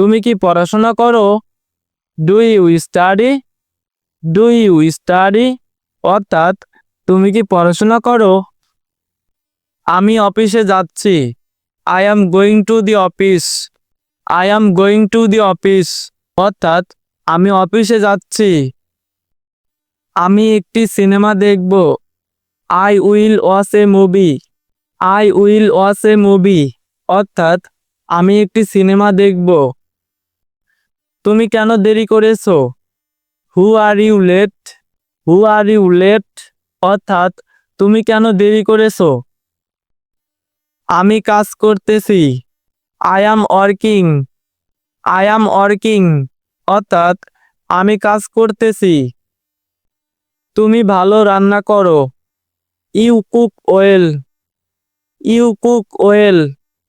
তুমি কি পড়াশোনা করো? Do you study do you study অর্থাৎ, তুমি কি পড়াশোনা করো? আমি অফিসে যাচ্ছি। I am going to the office I am going to the office অর্থাৎ, আমি অফিসে যাচ্ছি। আমি একটি সিনেমা দেখব। I will watch a movie I will watch a movie অর্থাৎ, আমি একটি সিনেমা দেখব। তুমি কেন দেরি করেছ? Who are you late who are you late অর্থাৎ, তুমি কেন দেরি করেছ? আমি কাজ করতেছি। I am working I am working অর্থাৎ, আমি কাজ করতেছি। তুমি ভালো রান্না করো। You cook well you cook well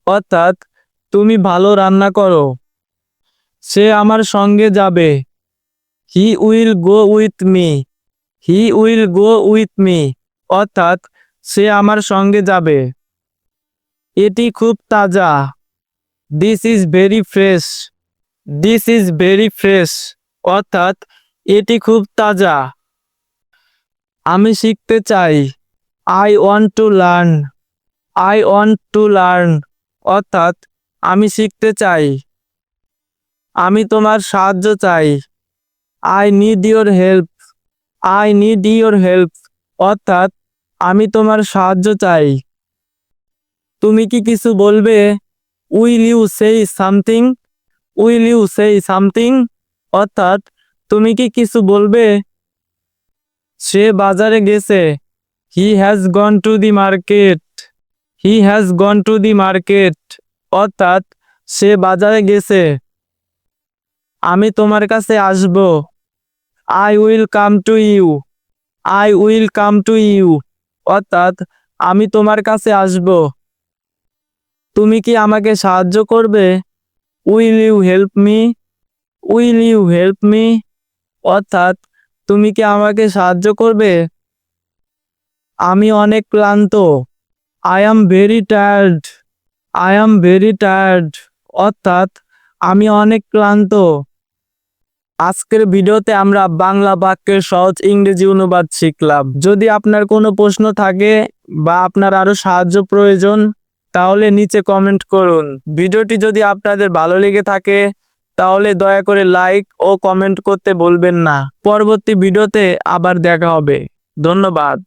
অর্থাৎ, তুমি ভালো রান্না করো। সে আমার সঙ্গে যাবে। He will go with me he will go with me অর্থাৎ সে আমার সঙ্গে যাবে। এটি খুব তাজা। This is very fresh this is very fresh অর্থাৎ এটি খুব তাজা। আমি শিখতে চাই। I want to learn I want to learn অর্থাৎ আমি শিখতে চাই। আমি তোমার সাহায্য চাই। I need your help I need your help অর্থাৎ, আমি তোমার সাহায্য চাই। তুমি কি কিছু বলবে? Will you say something will you say something অর্থাৎ, তুমি কি কিছু বলবে? সে বাজারে গেছে। He has gone to the market he has gone to the market অর্থাৎ, সে বাজারে গেছে। আমি তোমার কাছে আসব। I will come to you I will come to you অর্থাৎ আমি তোমার কাছে আসব। তুমি কি আমাকে সাহায্য করবে? Will you help me will you help me অর্থাৎ তুমি কি আমাকে সাহায্য করবে? আমি অনেক ক্লান্ত। I am very tired I am very tired অর্থাৎ আমি অনেক ক্লান্ত। আজকের ভিডিওতে আমরা বাংলা বাক্যের সহজ ইংরেজি অনুবাদ শিখলাম। যদি আপনার কোনো প্রশ্ন থাকে বা আপনার আরও সাহায্য প্রয়োজন, তাহলে নিচে কমেন্ট করুন। ভিডিওটি যদি আপনাদের ভালো লেগে থাকে, তাহলে দয়া করে লাইক ও কমেন্ট করতে বলবেন না। পরবর্তী ভিডিওতে আবার দেখা হবে। ধন্যবাদ।